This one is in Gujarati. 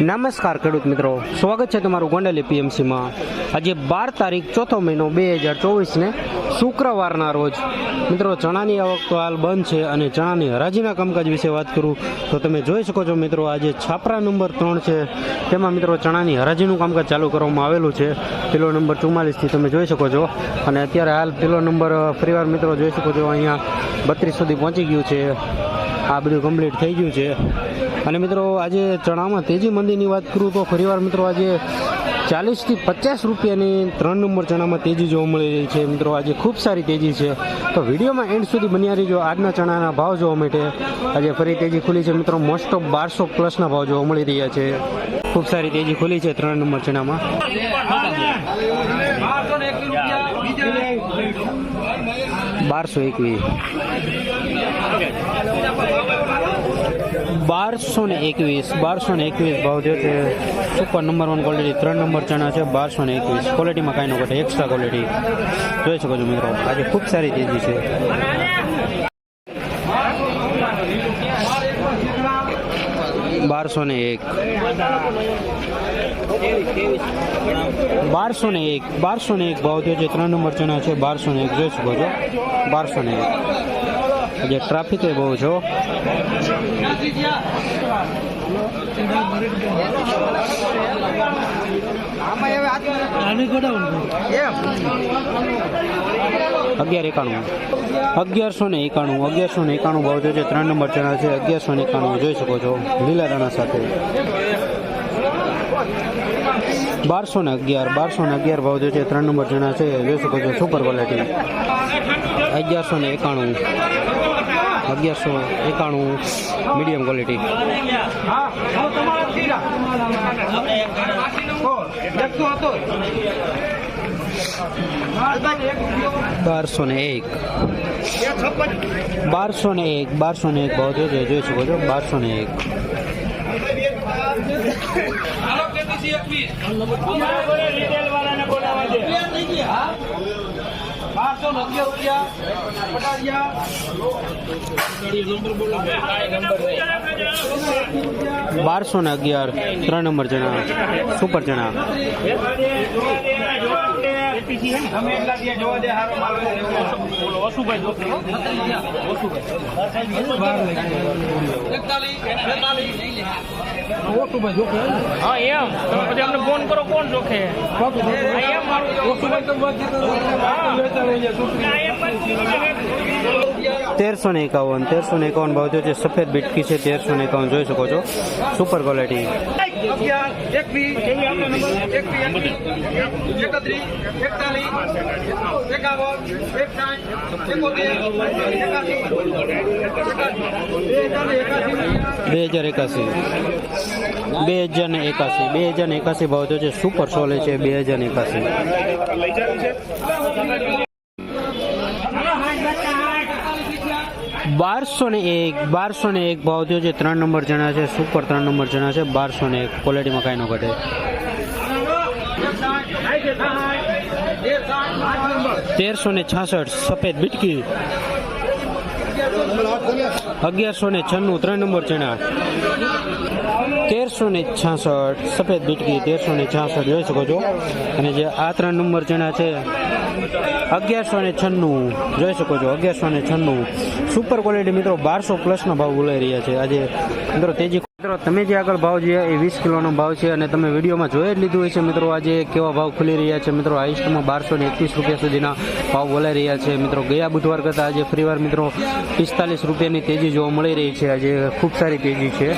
નમસ્કાર ખેડૂત મિત્રો. સ્વાગત છે તમારું ગોંડલી પીએમસીમાં. આજે બાર તારીખ ચોથો મહિનો બે હજાર ચોવીસને શુક્રવારના રોજ. મિત્રો, ચણાની આવક તો હાલ બંધ છે અને ચણાની હરાજીના કામકાજ વિશે વાત કરું તો તમે જોઈ શકો છો મિત્રો, આજે છાપરા નંબર ત્રણ છે. તેમાં મિત્રો ચણાની હરાજીનું કામકાજ ચાલુ કરવામાં આવેલું છે. પિલો નંબર ચુમ્માલીસથી તમે જોઈ શકો છો. અને અત્યારે હાલ પિલો નંબર ફરીવાર મિત્રો જોઈ શકો છો, અહીંયા બત્રીસ સુધી પહોંચી ગયું છે. આ બધું કમ્પ્લીટ થઈ ગયું છે. અને મિત્રો, આજે ચણામાં તેજી મંદીની વાત કરું તો ફરીવાર મિત્રો, આજે ચાલીસથી પચાસ રૂપિયાની ત્રણ નંબર ચણામાં તેજી જોવા મળી રહી છે. મિત્રો, આજે ખૂબ સારી તેજી છે. તો વિડીયોમાં એન્ડ સુધી બન્યા રહીજો. આજના ચણાના ભાવ જોવા માટે આજે ફરી તેજી ખુલી છે. મિત્રો મોસ્ટ ઓફ બારસો પ્લસના ભાવ જોવા મળી રહ્યા છે. ખૂબ સારી તેજી ખુલી છે ત્રણ નંબર ચણામાં. બારસો એકવીસ. બારસો ને એકવીસ, બારસો ને એકવીસ ભાવ જે છે, સુપર નંબર વન ક્વોલિટી ત્રણ નંબર ચણા છે, બારસો ને એકવીસ. ક્વોલિટીમાં કાંઈ ન ઘટે એક્સ્ટ્રા ક્વોલિટી જોઈ શકો છો મિત્રો, આજે ખૂબ સારી તેજી છે. બારસો ને એક. બારસો ને એક, બારસો ને એક ભાવ થયો છે, ત્રણ નંબર ચણા છે, બારસો ને એક. જોઈ શકો છો, બારસો ને એક. જે ટ્રાફિક એ બહુ છો અગિયાર એકાણું. અગિયારસો એકાણું, અગિયારસો ને એકાણું ભાવ જે છે ત્રણ નંબર ચણા છે, અગિયારસો ને એકાણું જોઈ શકો છો, લીલા દાણા સાથે. બારસો ને અગિયાર, બારસો ને અગિયાર ભાવ જે છે ત્રણ નંબર ચણા છે, જોઈ શકો છો સુપર ક્વોલિટી અગિયારસો ને એકાણું. અગિયારસો એકાણું મીડિયમ ક્વોલિટી બારસો ને એક. બારસો ને એક, બારસો ને એક ભાવ જે જોઈ શકો છો, બારસો ને એક. બારસો ને અગિયાર ત્રણ નંબર જણા સુપર જણા. હા એમ. ફોન કરો, કોણ જોખે? તેરસો ને એકાવન, તેરસો ને એકાવન ભાવ છે સફેદ બીટકી છે, તેરસો ને એકાવન જોઈ શકો છો. સુપર ક્વોલિટી બે હજાર એકાસી. બે હજાર ને એકાસી બે હજાર ને એકાસી ભાવ જે છે સુપર સોલે છે બે હજાર ને એકાસી બારસો ને એક બારસો ને એક ભાવ થયો છે ત્રણ નંબર જણા છે સુપર ત્રણ નંબર જણા છે બારસો ને એક. ક્વોલિટીમાં કાંઈ ન ઘટે. તેરસો ને છાસઠ, સફેદ બીટકી અગિયારસો ને છન્નું ત્રણ નંબર ચણા તેરસો ને છાસઠ, સફેદ બીટકી તેરસો ને છાસઠ જોઈ શકો છો. અને જે આ ત્રણ નંબર ચણા છે, અગિયારસો ને છન્નું જોઈ શકો છો. અગિયારસો ને છન્નું. સુપર ક્વોલિટી મિત્રો બારસો પ્લસના ભાવ બોલાઈ રહ્યા છે. આજે મિત્રો તેજી મિત્રો, તમે જે આગળ ભાવ જોયા એ વીસ કિલોનો ભાવ છે અને તમે વિડીયોમાં જોઈ જ લીધું હોય છે, મિત્રો આજે કેવા ભાવ ખુલી રહ્યા છે, મિત્રો હાઈસ્ટમાં બારસો ને એકવીસ રૂપિયા સુધીના ભાવ બોલાઈ રહ્યા છે. મિત્રો, ગયા બુધવાર કરતાં આજે ફરીવાર, મિત્રો, પિસ્તાલીસ રૂપિયાની તેજી જોવા મળી રહી છે. આજે ખૂબ સારી તેજી છે.